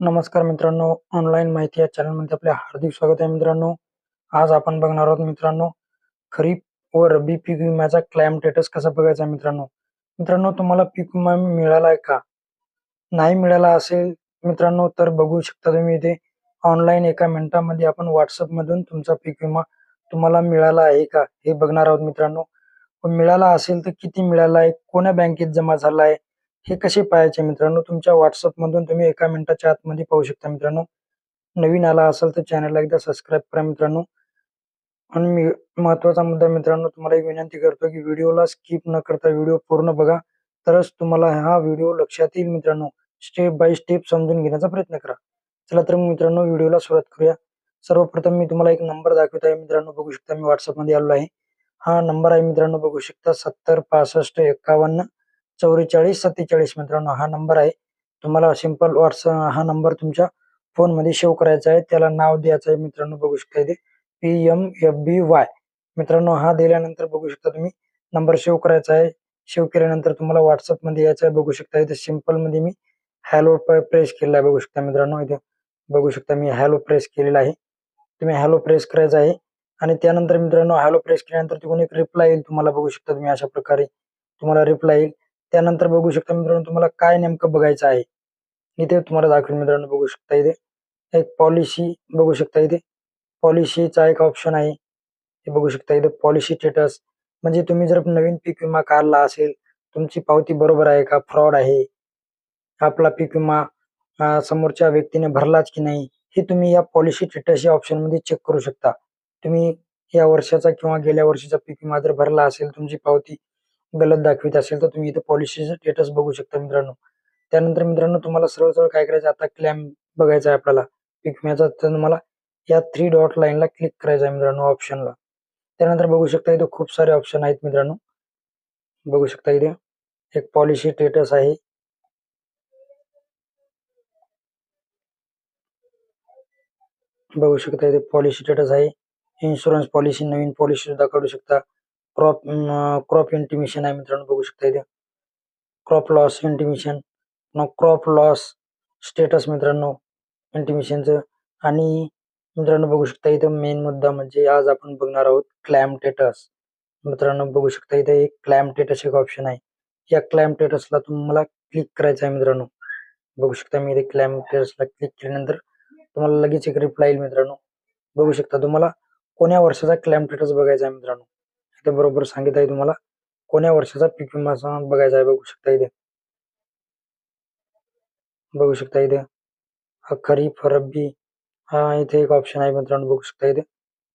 नमस्कार मित्रांनो ऑनलाईन माहिती या चॅनलमध्ये आपले हार्दिक स्वागत आहे मित्रांनो. आज आपण बघणार आहोत मित्रांनो खरीप व रब्बी पीक विम्याचा क्लाइम स्टेटस कसा बघायचा मित्रांनो? मित्रांनो तुम्हाला पीक विमा मिळाला आहे का? नाही मिळाला असेल मित्रांनो तर बघू शकता तुम्ही इथे. ऑनलाईन एका मिनिटामध्ये आपण व्हॉट्सअप मधून तुमचा पीक विमा तुम्हाला मिळाला आहे का हे बघणार आहोत मित्रांनो. मिळाला असेल तर किती मिळाला आहे? कोण्या बँकेत जमा झाला आहे? हे कसे पाहायचे मित्रांनो? तुमच्या व्हॉट्सअप मधून तुम्ही एका मिनिटाच्या आतमध्ये पाहू शकता मित्रांनो. नवीन आला असेल तर चॅनलला एकदा सबस्क्राईब करा मित्रांनो. आणि मी महत्त्वाचा मुद्दा मित्रांनो तुम्हाला एक विनंती करतो की व्हिडिओला स्किप न करता व्हिडिओ पूर्ण बघा. तरच तुम्हाला हा व्हिडिओ लक्षात येईल मित्रांनो. स्टेप बाय स्टेप समजून घेण्याचा प्रयत्न करा. चला तर मग मित्रांनो व्हिडिओला सुरुवात करूया. सर्वप्रथम मी तुम्हाला एक नंबर दाखवत आहे मित्रांनो. बघू शकता मी व्हॉट्सअपमध्ये आलो आहे. हा नंबर आहे मित्रांनो बघू शकता सत्तर पासष्ट एकावन्न. चौवेचाळीस सत्तेचाळीस मित्रांनो हा नंबर आहे. तुम्हाला सिंपल व्हॉट्सअप हा नंबर तुमच्या फोनमध्ये सेव्ह करायचा आहे. त्याला नाव द्यायचं आहे मित्रांनो बघू शकता इथे. P M F B Y मित्रांनो हा दिल्यानंतर बघू शकता तुम्ही नंबर सेव्ह करायचा आहे. सेव्ह केल्यानंतर तुम्हाला व्हॉट्सअपमध्ये यायचं आहे. बघू शकता इथे सिंपलमध्ये मी हॅलो प्रेस केलेला आहे. बघू शकता मित्रांनो इथे बघू शकता मी हॅलो प्रेस केलेला आहे. तुम्ही हॅलो प्रेस करायचा आहे. आणि त्यानंतर मित्रांनो हॅलो प्रेस केल्यानंतर तिकडून एक रिप्लाय येईल तुम्हाला. बघू शकता तुम्ही अशा प्रकारे तुम्हाला रिप्लाय येईल. त्यानंतर बघू शकता मित्रांनो तुम्हाला काय नेमकं बघायचं आहे. इथे तुम्हाला दाखवेल मित्रांनो बघू शकता इथे. एक पॉलिसी बघू शकता इथे. पॉलिसीचा एक ऑप्शन आहे. हे बघू शकता इथे पॉलिसी स्टेटस म्हणजे तुम्ही जर नवीन पीक विमा काढला असेल तुमची पावती बरोबर आहे का? फ्रॉड आहे. आपला पीक विमा समोरच्या व्यक्तीने भरलाच की नाही हे तुम्ही या पॉलिसी स्टेटस या ऑप्शनमध्ये चेक करू शकता. तुम्ही या वर्षाचा किंवा गेल्या वर्षीचा पीक विमा जर भरला असेल तुमची पावती गलत दाखवित असेल तर तुम्ही इथे पॉलिसीचं स्टेटस बघू शकता मित्रांनो. त्यानंतर मित्रांनो तुम्हाला सरळ सरळ काय करायचं आता क्लेम बघायचा आहे आपल्याला. पीक विम्याचा तर तुम्हाला या थ्री डॉट लाईनला क्लिक करायचं आहे मित्रांनो ऑप्शनला त्यानंतर बघू शकता इथे खूप सारे ऑप्शन आहेत मित्रांनो. बघू शकता इथे. एक पॉलिसी स्टेटस आहे. बघू शकता इथे पॉलिसी स्टेटस आहे. इन्शुरन्स पॉलिसी नवीन पॉलिसी सुद्धा काढू शकता. क्रॉप क्रॉप इंटिमेशन आहे मित्रांनो बघू शकता इथे. Crop loss intimation crop loss status मित्रांनो इंटिमेशनचं आणि मित्रांनो बघू शकता इथं मेन मुद्दा म्हणजे आज आपण बघणार आहोत क्लॅम टेटस मित्रांनो बघू शकता इथे एक क्लॅम टेटस एक ऑप्शन आहे. या क्लॅम टेटसला तुम्हाला क्लिक करायचं आहे मित्रांनो. बघू शकता मी इथे क्लॅम टेटसला क्लिक केल्यानंतर तुम्हाला लगेच एक रिप्लाय येईल मित्रांनो. बघू शकता तुम्हाला कोण्या वर्षाचा क्लॅम टेटस बघायचा आहे मित्रांनो. इथे बरोबर सांगित आहे तुम्हाला. कोण्या वर्षाचा पीक विमा बघायचा आहे बघू शकता इथे. बघू शकता इथे. खरीफ खरीप रब्बी हा इथे एक ऑप्शन आहे मित्रांनो बघू शकता इथे.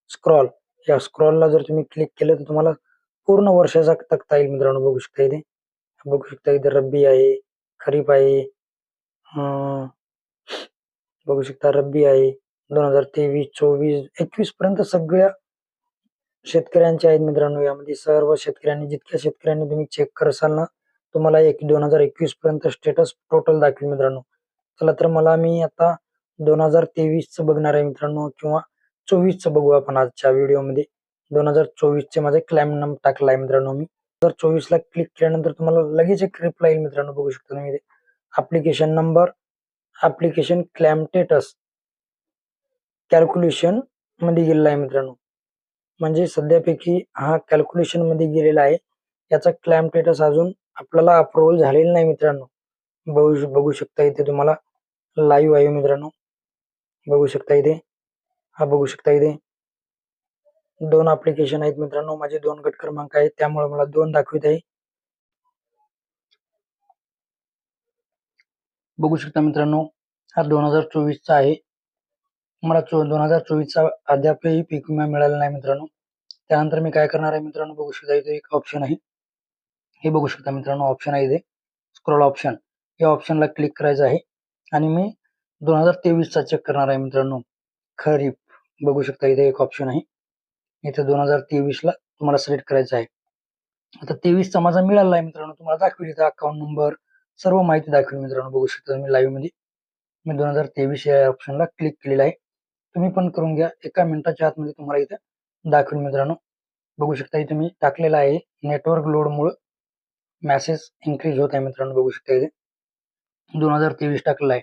स्क्रॉल या स्क्रॉलला जर तुम्ही क्लिक केलं तर तुम्हाला पूर्ण वर्षाचा तक्ता येईल मित्रांनो बघू शकता इथे. बघू शकता इथे रब्बी आहे खरीप आहे अं, बघू शकता रब्बी आहे. दोन हजार तेवीस चोवीस एकवीस पर्यंत सगळ्या शेतकऱ्यांचे आहेत मित्रांनो यामध्ये सर्व शेतकऱ्यांनी जितक्या शेतकऱ्यांनी तुम्ही चेक करसाल ना तुम्हाला एक दोन हजार एकवीस पर्यंत स्टेटस टोटल दाखवेल मित्रांनो. चला तर मला मी आता दोन हजार तेवीस च बघणार आहे मित्रांनो किंवा चोवीस च बघू आपण आजच्या व्हिडिओमध्ये. दोन हजार चोवीस चे माझे क्लाइम नंबर टाकला आहे मित्रांनो मी. जर चोवीसला क्लिक केल्यानंतर तुम्हाला लगेच एक रिप्लाय येईल मित्रांनो बघू शकता तुम्ही application number application claim status कॅल्क्युलेशनमध्ये गेलेला आहे मित्रांनो. म्हणजे सध्यापैकी हा कॅल्क्युलेशनमध्ये गेलेला आहे. याचा क्लॅम्प स्टेटस अजून आपल्याला अप्रुव्हल झालेला नाही मित्रांनो. बघू बघू शकता इथे तुम्हाला लाईव्ह आहे मित्रांनो. बघू शकता इथे. हा बघू शकता इथे. दोन अप्लिकेशन आहेत मित्रांनो. माझे दोन गट क्रमांक आहेत. त्यामुळे मला दोन दाखवित आहे. बघू शकता मित्रांनो हा दोन हजार चोवीसचा आहे. मला चो दोन हजार चोवीसचा अद्यापही पीक विमा मिळाला नाही मित्रांनो. त्यानंतर मी काय करणार आहे मित्रांनो बघू शकता इथे एक ऑप्शन आहे. हे बघू शकता मित्रांनो ऑप्शन आहे इथे. स्क्रोल ऑप्शन या ऑप्शनला क्लिक करायचं आहे. आणि मी दोन हजार तेवीसचा चेक करणार आहे मित्रांनो. खरीप. बघू शकता इथे एक ऑप्शन आहे. इथे दोन हजार तेवीसला तुम्हाला सिलेक्ट करायचं आहे. आता तेवीसचा माझा मिळाला आहे मित्रांनो. तुम्हाला दाखवेल इथं अकाउंट नंबर सर्व माहिती दाखवेल मित्रांनो. बघू शकता तुम्ही लाईव्हमध्ये. मी दोन हजार तेवीस या ऑप्शनला क्लिक केलेला आहे. तुम्ही पण करून घ्या. एका मिनिटाच्या आतमध्ये म्हणजे तुम्हाला इथं दाखवेल मित्रांनो. बघू शकता इथे मी टाकलेला आहे. नेटवर्क लोडमुळं मॅसेज इन्क्रीज होत आहे मित्रांनो. बघू शकता इथे. दोन हजार तेवीस टाकलेला आहे.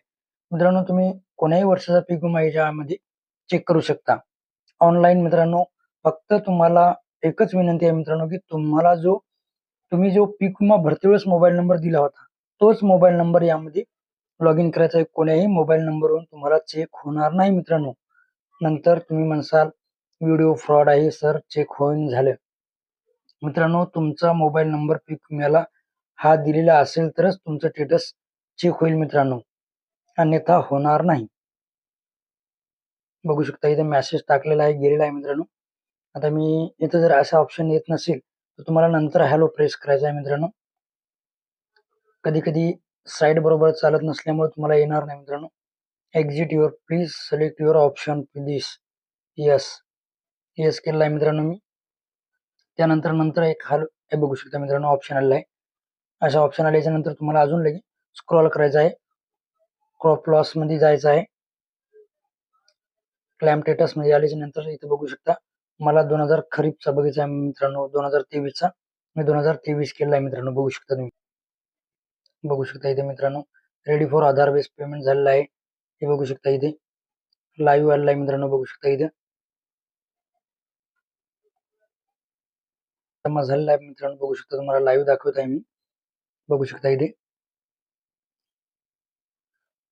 मित्रांनो तुम्ही कोण्याही वर्षाचा पीक विमा याच्यामध्ये चेक करू शकता. ऑनलाईन मित्रांनो फक्त तुम्हाला एकच विनंती आहे मित्रांनो की तुम्हाला जो तुम्ही जो पीक विमा भरते वेळेस मोबाईल नंबर दिला होता तोच मोबाईल नंबर यामध्ये लॉग इन करायचा आहे. कोण्याही मोबाईल नंबरवरून तुम्हाला चेक होणार नाही मित्रांनो. नंतर तुम्ही म्हणसाल व्हिडिओ फ्रॉड आहे सर चेक होऊन झालं. मित्रांनो तुमचा मोबाईल नंबर पीक विम्याला हा दिलेला असेल तरच तुमचं स्टेटस चेक होईल मित्रांनो. अन्यथा होणार नाही. बघू शकता इथे मेसेज टाकलेला आहे गेलेला आहे मित्रांनो. आता मी इथं जर असा ऑप्शन येत नसेल तर तुम्हाला नंतर हॅलो प्रेस करायचा आहे मित्रांनो. कधी कधी साईड बरोबर चालत नसल्यामुळे तुम्हाला येणार नाही मित्रांनो. Exit your please select your option this yes yes केलेला आहे मित्रांनो मी. त्यानंतर नंतर एक हाल हे बघू शकता मित्रांनो ऑप्शन आलेला आहे. अशा ऑप्शन आल्याच्यानंतर तुम्हाला अजून लगेच स्क्रॉल करायचं आहे. क्रॉप लॉसमध्ये जायचं आहे. क्लॅम टेटसमध्ये आल्याच्यानंतर इथे बघू शकता. मला दोन हजार खरीपचा बघायचा आहे मित्रांनो दोन हजार तेवीसचा. मी दोन हजार तेवीस केलेला आहे मित्रांनो बघू शकता तुम्ही. बघू शकता इथे मित्रांनो. Ready for Aadhaar base payment झालेला आहे. हे बघू शकता इथे. लाईव्ह आलेला आहे मित्रांनो बघू शकता इथे. जमा झालेला आहे मित्रांनो बघू शकता तुम्हाला लाईव्ह दाखवत आहे मी. बघू शकता इथे.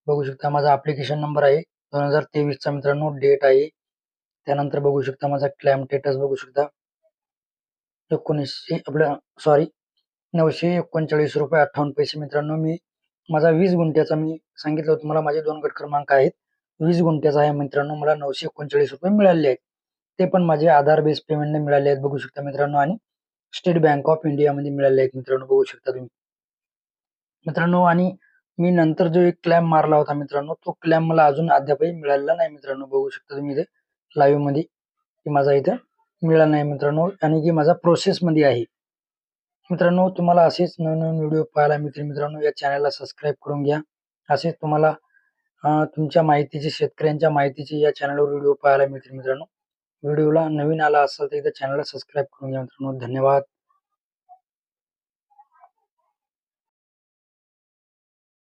बघू शकता माझा अप्लिकेशन नंबर आहे. दोन हजार तेवीसचा मित्रांनो डेट आहे. त्यानंतर बघू शकता माझा क्लॅम स्टेटस बघू शकता. एकोणीसशे आपल्या सॉरी नऊशे एकोणचाळीस रुपये अठ्ठावन्न पैसे मित्रांनो मी माझा वीस गुंठ्याचा मी सांगितलं होतं मला माझे दोन गट क्रमांक आहेत. वीस गुंठ्याचा आहे मित्रांनो मला नऊशे एकोणचाळीस रुपये मिळाले आहेत. ते पण माझे आधार बेस पेमेंटने मिळाले आहेत बघू शकता मित्रांनो. आणि स्टेट बँक ऑफ इंडिया मध्ये मिळाले आहेत मित्रांनो बघू शकता तुम्ही. मित्रांनो आणि मी नंतर जो एक क्लॅम मारला होता मित्रांनो तो क्लॅम मला अजून अद्यापही मिळालेला नाही मित्रांनो. बघू शकता तुम्ही इथे लाईव्हमध्ये की माझा इथे मिळाला नाही मित्रांनो. आणि की माझा प्रोसेस मध्ये आहे. मित्रांनो तुम्हाला असेच नवीन नवीन व्हिडिओ पाहायला मिळतील. मित्रांनो या चॅनलला सबस्क्राईब करून घ्या. असेच तुम्हाला तुमच्या माहितीचे शेतकऱ्यांच्या माहितीचे या चॅनलवर व्हिडिओ पाहायला मिळतील मित्रांनो. व्हिडिओला नवीन आला असेल तर एकदा चॅनलला सबस्क्राईब करून घ्या मित्रांनो. धन्यवाद.